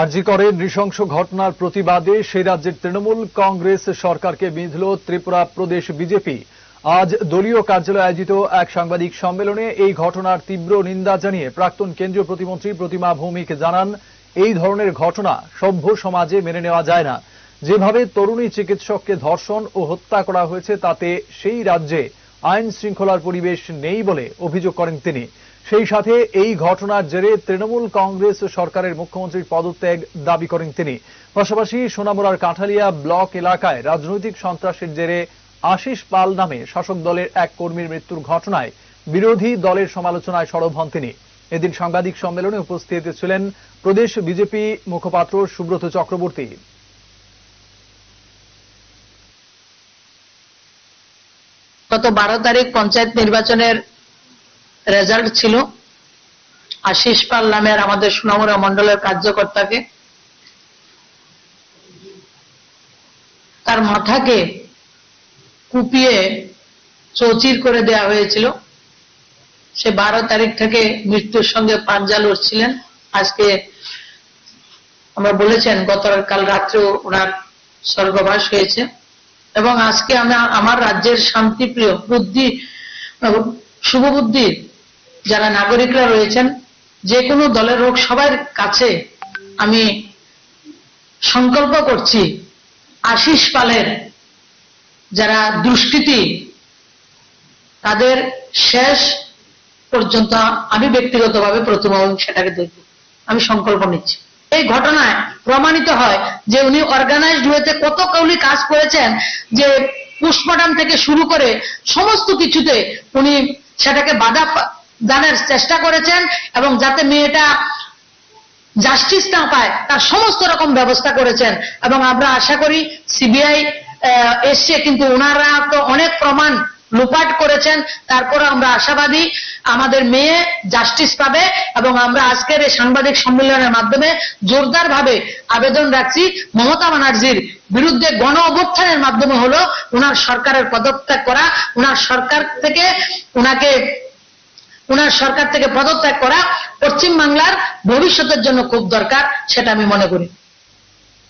আরজি করে নৃশংস ঘটনার প্রতিবাদে সেই রাজ্যের তৃণমূল কংগ্রেস সরকারকে বিঁধল ত্রিপুরা প্রদেশ বিজেপি। আজ দলীয় কার্যালয়ে আয়োজিত এক সাংবাদিক সম্মেলনে এই ঘটনার তীব্র নিন্দা জানিয়ে প্রাক্তন কেন্দ্রীয় প্রতিমন্ত্রী প্রতিমা ভৌমিক জানান, এই ধরনের ঘটনা সভ্য সমাজে মেনে নেওয়া যায় না। যেভাবে তরুণী চিকিৎসককে ধর্ষণ ও হত্যা করা হয়েছে, তাতে সেই রাজ্যে আইন শৃঙ্খলার পরিবেশ নেই বলে অভিযোগ করেন তিনি। সেই সাথে এই ঘটনার জেরে তৃণমূল কংগ্রেস সরকারের মুখ্যমন্ত্রীর পদত্যাগ দাবি করেন তিনি। পাশাপাশি সোনামুড়ার কাঠালিয়া ব্লক এলাকায় রাজনৈতিক সন্ত্রাসের জেরে আশিস পাল নামে শাসক দলের এক কর্মীর মৃত্যুর ঘটনায় বিরোধী দলের সমালোচনায় সরব হন তিনি। এদিন সাংবাদিক সম্মেলনে উপস্থিত ছিলেন প্রদেশ বিজেপি মুখপাত্র সুব্রত চক্রবর্তী। গত বারো তারিখ পঞ্চায়েত নির্বাচনের রেজাল্ট ছিল আশিস পাল নামের আমাদের সুনামুরা মন্ডলের কার্যকর্তাকে। তার মাথাকে কুপিয়ে চৌচির করে দেয়া হয়েছিল। সে বারো তারিখ থেকে মৃত্যুর সঙ্গে পাঞ্জা লড়ছিলেন। আজকে আমরা বলেছেন গতকাল রাত্রেও ওনার স্বর্গবাস হয়েছে। এবং আজকে আমি আমার রাজ্যের শান্তিপ্রিয়, বুদ্ধি শুভবুদ্ধি যারা নাগরিকরা রয়েছেন, যে কোনো দলের হোক, সবার কাছে আমি সংকল্প করছি, আশিস পালের যারা দুষ্কৃতি, তাদের শেষ পর্যন্ত আমি ব্যক্তিগতভাবে প্রতিমা সেটাকে দেখব। আমি সংকল্প নিচ্ছি। এই ঘটনায় প্রমাণিত হয় যে উনি অর্গানাইজড হয়েছে, কত কৌলি কাজ করেছেন, যে পুষ্পডাম থেকে শুরু করে সমস্ত কিছুতে উনি সেটাকে বাধা দানের চেষ্টা করেছেন এবং যাতে মেয়েটা জাস্টিস না পায়, তার সমস্ত রকম ব্যবস্থা করেছেন। এবং আমরা আশা করি সিবিআই এসছে, কিন্তু ওনারা তো অনেক প্রমাণ লুপাট করেছেন তারপর আমরা আশাবাদী আমাদের মেয়ে জাস্টিস পাবে এবং আমরা আজকের এই সাংবাদিক সম্মেলনের মাধ্যমে জোরদার ভাবে আবেদন রাখছি, মমতা ব্যানার্জির বিরুদ্ধে গণ অভ্যুত্থানের মাধ্যমে হলো ওনার সরকারের পদত্যাগ করা ওনার সরকার থেকে ওনাকে ওনার সরকার থেকে পদত্যাগ করা পশ্চিম বাংলার ভবিষ্যতের জন্য খুব দরকার, সেটা আমি মনে করি।